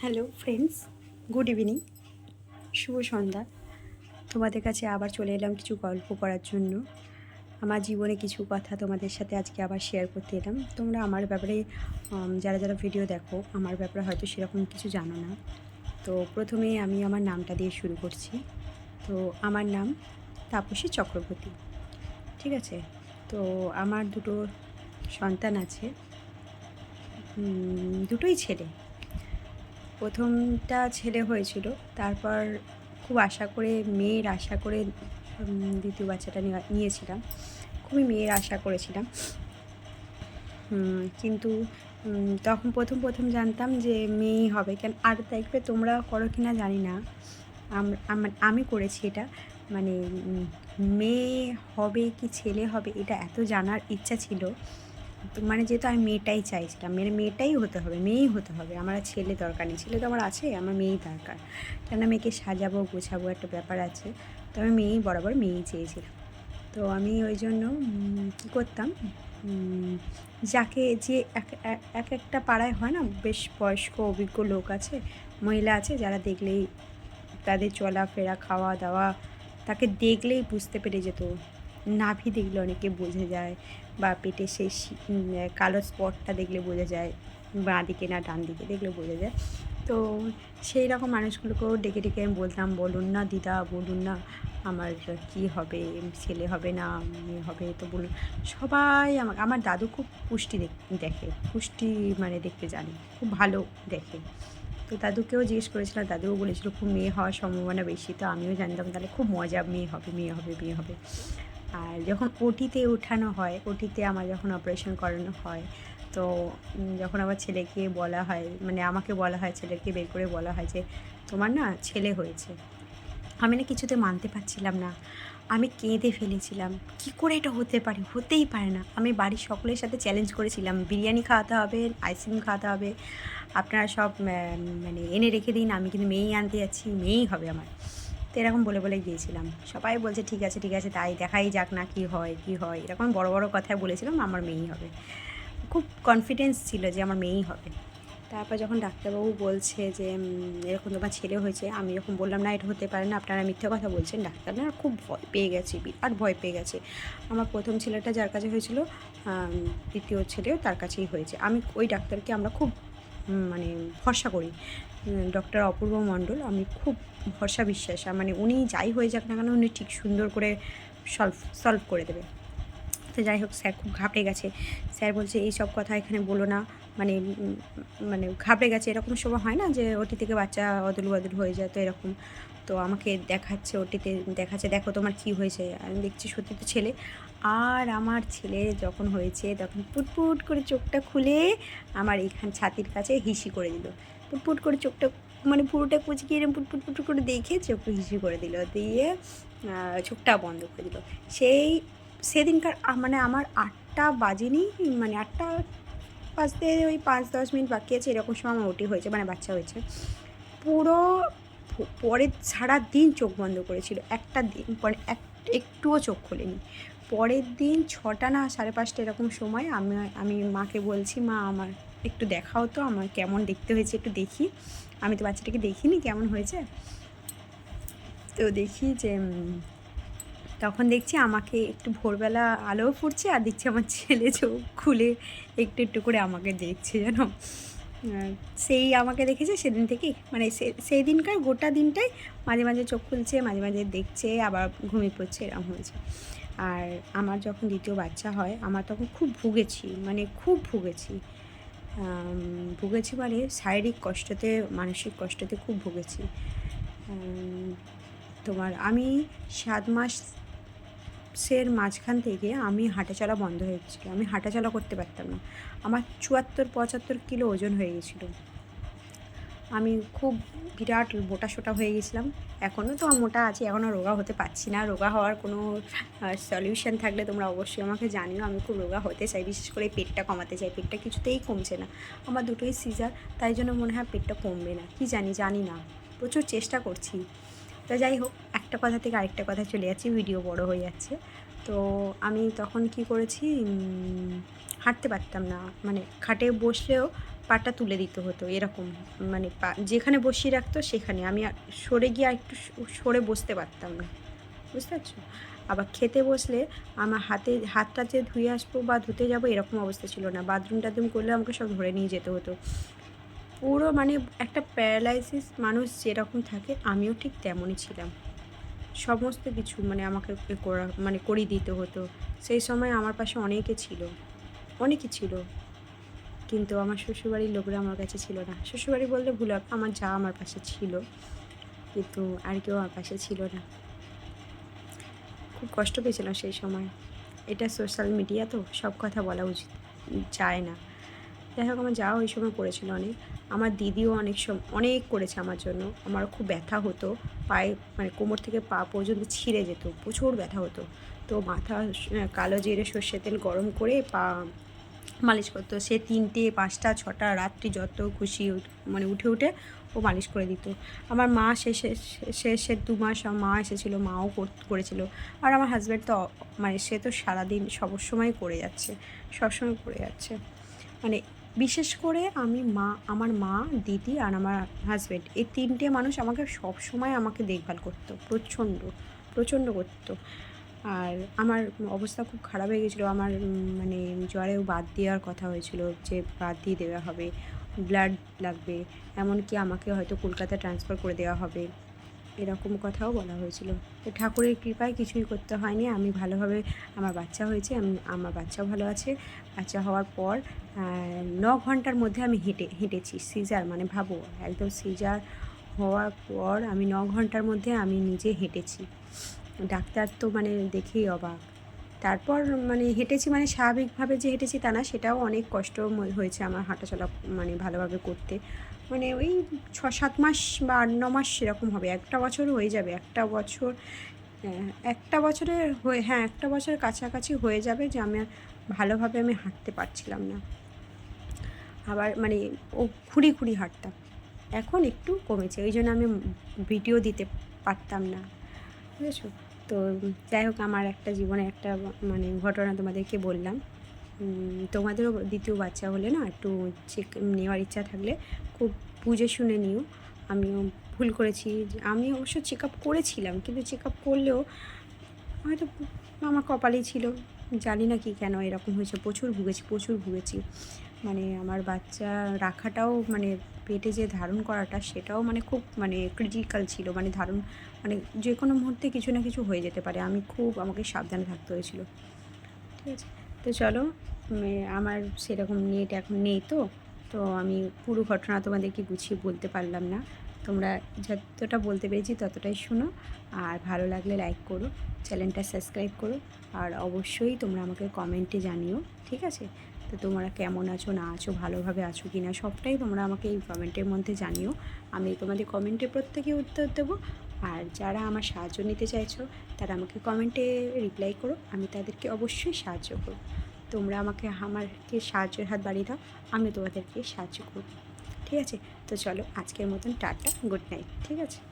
Hello friends, good evening, শুভ সন্ধ্যা। তোমাদের কাছে আবার চলে এলাম কিছু গল্প করার জন্য। আমার জীবনে কিছু কথা তোমাদের সাথে আজকে আবার শেয়ার করতে এলাম। তোমরা আমার ব্যাপারে যারা যারা ভিডিও দেখো, আমার ব্যাপারে হয়তো সেরকম কিছু জানো না। তো প্রথমে আমি আমার নামটা দিয়ে শুরু করছি। তো আমার নাম তাপসী চক্রবর্তী। ঠিক আছে? তো আমার দুটো সন্তান আছে। দুটোই ছেলে। প্রথমটা ছেলে হয়েছিল। তারপর খুব আশা করে মেয়ের আশা করে দ্বিতীয় বাচ্চাটা নিয়েছিলাম। খুবই মেয়ের আশা করেছিলাম। কিন্তু তখন প্রথম প্রথম জানতাম যে মেয়েই হবে। কেন, আর দেখবে তোমরা করো কি না জানি না। আমি করেছি এটা। মানে মেয়ে হবে কি ছেলে হবে এটা এত জানার ইচ্ছা ছিল। তো মানে যেহেতু আমি মেয়েটাই চাইছিলাম মেয়ে মেয়েটাই হতে হবে, মেয়েই হতে হবে। আমার ছেলে দরকার নেই, ছেলে তো আমার আছে, আমার মেয়েই দরকার। কেন মেয়েকে সাজাবো, গোছাবো একটা ব্যাপার আছে, তো আমি মেয়েই, বরাবর মেয়েই চেয়েছিলাম। তো আমি ওই জন্য কী করতাম যাকে যে এক একটা পাড়ায় হয় না, বেশ বয়স্ক, অভিজ্ঞ লোক আছে, মহিলা আছে, যারা দেখলেই তাদের চলাফেরা খাওয়া দাওয়া তাকে দেখলেই বুঝতে পেরে যেত। নাভি দেখলে অনেকে বোঝা যায় বা পেটে সেই কালো স্পটটা দেখলে বোঝা যায়, বাঁ দিকে না ডান দিকে দেখলে বোঝা যায়। তো সেই রকম মানুষগুলোকেও ডেকে ডেকে আমি বলতাম, বলুন না দিদা, বলুন না আমার কি হবে, ছেলে হবে না, মেয়ে হবে? তো বলুন, সবাই আমাকে আমার দাদু খুব পুষ্টি দেখ- পুষ্টি মানে দেখতে জানে, খুব ভালো দেখে। তো দাদুকেও জিজ্ঞেস করেছিলাম, দাদুও বলেছিল, খুব মেয়ে হওয়ার সম্ভাবনা বেশি। তো আমিও জানতাম, তাহলে খুব মজা, মেয়ে হবে মেয়ে হবে মেয়ে হবে। আর যখন ওটিতে ওঠানো হয়, ওটিতে আমার যখন অপারেশন করানো হয়, তো যখন আমার ছেলেকে বলা হয় মানে আমাকে বলা হয়, ছেলেকে বের করে বলা হয় যে, তোমার না ছেলে হয়েছে। আমি না কিছুতে মানতে পারছিলাম না। আমি কেঁদে ফেলেছিলাম। কি করে এটা হতে পারে? হতেই পারে না। আমি বাড়ির সকলের সাথে চ্যালেঞ্জ করেছিলাম। বিরিয়ানি খাওয়াতে হবে আইসক্রিম খাওয়াতে হবে। আপনারা সব মানে এনে রেখে দিন। আমি কিন্তু মেয়েই আনতে যাচ্ছি, মেয়েই হবে আমার। এরকম বলে বলে গিয়েছিলাম। সবাই বলছে, ঠিক আছে ঠিক আছে, তাই দেখাই যাক না কি হয় কি হয়। এরকম বড় বড় কথায় বলেছিলাম, আমার মেয়েই হবে। খুব কনফিডেন্স ছিল যে আমার মেয়েই হবে। তারপর যখন ডাক্তারবাবু বলছে যে এরকম তোমার ছেলে হয়েছে, আমি যখন বললাম, না, এটা হতে পারে না। আপনারা মিথ্যা কথা বলছেন ডাক্তার না খুব ভয় পেয়ে গেছে, বিরাট ভয় পেয়ে গেছে। আমার প্রথম ছেলেটা যার কাছে হয়েছিল দ্বিতীয় ছেলেও তার কাছেই হয়েছে। আমি ওই ডাক্তারকে আমরা খুব মানে ভরসা করি। ডক্টর অপূর্ব মণ্ডল, আমি খুব ভরসা বিশ্বাস মানে উনি যাই হয়ে যাক না কেন, উনি ঠিক সুন্দর করে সলভ সলভ করে দেবে। তো যাই হোক, স্যার খুব ঘাবড়ে গেছে। স্যার বলছে, এই সব কথা এখানে বলো না। মানে মানে ঘাবড়ে গেছে। এরকম সময় হয় না যে ওটি থেকে বাচ্চা অদল বদল হয়ে যায়, তো এরকম। তো আমাকে দেখাচ্ছে ওটিতে, দেখাচ্ছে, দেখো তোমার কি হয়েছে? আমি দেখছি সত্যি তো ছেলে। আর আমার ছেলে যখন হয়েছে, তখন পুটপুট করে চোখটা খুলে আমার এইখান ছাতির কাছে হিসি করে দিল। পুটপুট করে চোখটা মানে পুরোটা কুচকিয়ে এরকম পুটপুট পুটপুট করে দেখে চোখটা হিসি করে দিল। দিয়ে চোখটা বন্ধ করে দিল। সেই সেদিনকার মানে আমার আটটা বাজেনি মানে আটটা বাজতে ওই পাঁচ দশ মিনিট বাকি আছে, এরকম সময় আমার ওটি হয়েছে মানে বাচ্চা হয়েছে। পুরো পরের সারা দিন চোখ বন্ধ করেছিল, একটা দিন, পরে এক, একটুও চোখ খোলেনি। পরের দিন ছটা না সাড়ে পাঁচটা এরকম সময় আমি আমি মাকে বলছি, মা, আমার একটু দেখাও তো, আমার কেমন দেখতে হয়েছে, একটু দেখি। আমি তো বাচ্চাটাকে দেখিনি কেমন হয়েছে। তো দেখি যে তখন দেখছি আমাকে একটু ভোরবেলা আলোও ফুটছে আর দেখছি আমার ছেলে চোখ খুলে একটু একটু করে আমাকে দেখছে আর সেই আমাকে দেখেছে সেদিন থেকেই। মানে সেই দিনকার গোটা দিনটাই মাঝে মাঝে চোখ খুলছে, মাঝে মাঝে দেখছে, আবার ঘুমিয়ে পড়ছে, এরকম হয়েছে। আর আমার যখন দ্বিতীয় বাচ্চা হয়, আমার তখন খুব ভুগেছি মানে খুব ভুগেছি। ভুগেছি মানে শারীরিক কষ্টতে, মানসিক কষ্টতে খুব ভুগেছি। তোমার আমি সাত মাসের মাঝখান থেকে আমি হাঁটাচলা বন্ধ হয়ে গেছিল। আমি হাঁটাচলা করতে পারতাম না। আমার চুয়াত্তর, পঁচাত্তর কিলো ওজন হয়ে গেছিল। আমি খুব বিরাট মোটা সোটা হয়ে গেছিলাম। এখনও তো মোটা আছি এখনও রোগা হতে পারছি না। রোগা হওয়ার কোনো সলিউশন থাকলে তোমরা অবশ্যই আমাকে জানিও। আমি খুব রোগা হতে চাই, বিশেষ করে পেটটা কমাতে চাই। পেটটা কিছুতেই কমছে না। আমার দুটোই সিজার তাই জন্য মনে হয় পেটটা কমবে না। কি জানি জানি না। প্রচুর চেষ্টা করছি। তো যাই হোক একটা কথা থেকে আরেকটা কথা চলে যাচ্ছি ভিডিও বড় হয়ে যাচ্ছে। তো আমি তখন কি করেছি হাঁটতে পারতাম না। মানে খাটে বসলেও পাটা তুলে দিতে হতো, এরকম। মানে পা, যেখানে বসিয়ে রাখতো সেখানে। আমি সরে গিয়ে একটু সরে বসতে পারতাম না। বুঝতে পারছ? আবার খেতে বসলে আমার হাতে, হাতটা যে ধুয়ে আসব বা ধুতে যাব এরকম অবস্থা ছিল না। বাথরুম টাথরুম করলে আমাকে সব ধরে নিয়ে যেতে হতো। পুরো মানে একটা প্যারালাইসিস মানুষ যেরকম থাকে, আমিও ঠিক তেমনই ছিলাম। সমস্ত কিছু মানে আমাকে করা মানে করিয়ে দিতে হতো। সেই সময় আমার পাশে অনেকে ছিল। অনেকে ছিল। কিন্তু আমার শ্বশুরবাড়ির লোকরা আমার কাছে ছিল না। শ্বশুরবাড়ি বললে ভুল হবে, আমার যা আমার পাশে ছিল। কিন্তু আর কেউ আমার পাশে ছিল না। খুব কষ্ট পেয়েছিলাম সেই সময়। এটা সোশ্যাল মিডিয়া তো, সব কথা বলা উচিত, যায় না। যাই হোক, আমার যাও ওই সময় করেছিল অনেক। আমার দিদিও অনেক সম, অনেক করেছে আমার জন্য। আমার খুব ব্যথা হতো। পায়ে মানে কোমর থেকে পা পর্যন্ত ছিঁড়ে যেত। প্রচুর ব্যথা হতো। তো মাথা কালো জিরে সর্ষের তেল গরম করে পা মালিশ করতো। সে তিনটে, পাঁচটা, ছটা, রাত্রি যত খুশি মানে উঠে উঠে ও মালিশ করে দিত। আমার মা শেষে শেষে দু মাস মা এসেছিল, মাও কর- করেছিল। আর আমার হাজব্যান্ড তো মানে সে তো সারাদিন সব সময় করে যাচ্ছে। সবসময় করে যাচ্ছে। মানে বিশেষ করে আমি মা, আমার মা, দিদি আর আমার হাজব্যান্ড এই তিনটে মানুষ আমাকে সব সময় আমাকে দেখভাল করতো, প্রচণ্ড প্রচণ্ড করতো। আর আমার অবস্থা খুব খারাপ হয়ে গেছিল, আমার মানে জ্বরেও বাদ দেওয়ার কথা হয়েছিল যে বাদ দিয়ে দেওয়া হবে ব্লাড লাগবে, এমনকি আমাকে হয়তো কলকাতা ট্রান্সফার করে দেওয়া হবে। এরকম কথাও বলা হয়েছিল। তো ঠাকুরের কৃপায় কিছুই করতে হয়নি। আমি ভালোভাবে আমার বাচ্চা হয়েছে, আমি, আমার বাচ্চাও ভালো আছে। বাচ্চা হওয়ার পর ন ঘণ্টার মধ্যে আমি হেঁটে, হেঁটেছি, সিজার মানে ভাবো, একদম সিজার হওয়ার পর আমি ন ঘণ্টার মধ্যে আমি নিজে হেঁটেছি। ডাক্তার তো মানে দেখেই অবাক। তারপর মানে হেঁটেছি মানে স্বাভাবিকভাবে যে হেঁটেছি তা না, সেটাও অনেক কষ্ট হয়েছে আমার হাঁটাচলা মানে ভালোভাবে করতে। মানে ওই ছ, সাত মাস বা আট, ন মাস সেরকম হবে, একটা বছর হয়ে যাবে, একটা বছর একটা বছরের হয়ে হ্যাঁ একটা বছরের কাছাকাছি হয়ে যাবে যে আমি ভালোভাবে আমি হাঁটতে পারছিলাম না। আবার মানে ও খুঁড়ি খুঁড়ি হাঁটতাম, এখন একটু কমেছে, ওই জন্য আমি ভিডিও দিতে পারতাম না, বুঝেছ? তো যাই হোক, আমার একটা জীবনে একটা মানে ঘটনা তোমাদেরকে বললাম। তোমাদেরও দ্বিতীয় বাচ্চা হলে না একটু চেক নেওয়ার ইচ্ছা থাকলে খুব বুঝে শুনে নিও। আমিও ভুল করেছি, আমি অবশ্য চেক আপ করেছিলাম, কিন্তু চেক আপ করলেও হয়তো আমার কপালেই ছিল। জানি না কি কেন এরকম হয়েছে, প্রচুর ভুগেছি প্রচুর ভুগেছি। মানে আমার বাচ্চা রাখাটাও মানে পেটে যে ধারণ করাটা সেটাও মানে খুব মানে ক্রিটিক্যাল ছিল। মানে ধারণ মানে যে কোনো মুহূর্তে কিছু না কিছু হয়ে যেতে পারে। আমি খুব আমাকে সাবধানে থাকতে হয়েছিল। ঠিক আছে? তো চলো আমার সেরকম নেট এখন নেই তো। তো আমি পুরো ঘটনা তোমাদেরকে গুছিয়ে বলতে পারলাম না। তোমরা যতটা বলতে পেরেছি ততটাই শুনো। আর ভালো লাগলে লাইক করো চ্যানেলটা সাবস্ক্রাইব করো। আর অবশ্যই তোমরা আমাকে কমেন্টে জানিও। ঠিক আছে? তো তোমরা কেমন আছো, না আছো, ভালোভাবে আছো কি না সবটাই তোমরা আমাকে এই কমেন্টের মধ্যে জানিও। আমি তোমাদের কমেন্টে প্রত্যেকে উত্তর দেবো। আর যারা আমার সাহায্য নিতে চাইছো, তারা আমাকে কমেন্টে রিপ্লাই করো। আমি তাদেরকে অবশ্যই সাহায্য করব। তোমরা আমাকে আমাকে সাহায্যের হাত বাড়িয়ে দাও, আমি তোমাদেরকে সাহায্য করব। ঠিক আছে? তো চলো, আজকের মতন টাটা, গুড নাইট, ঠিক আছে?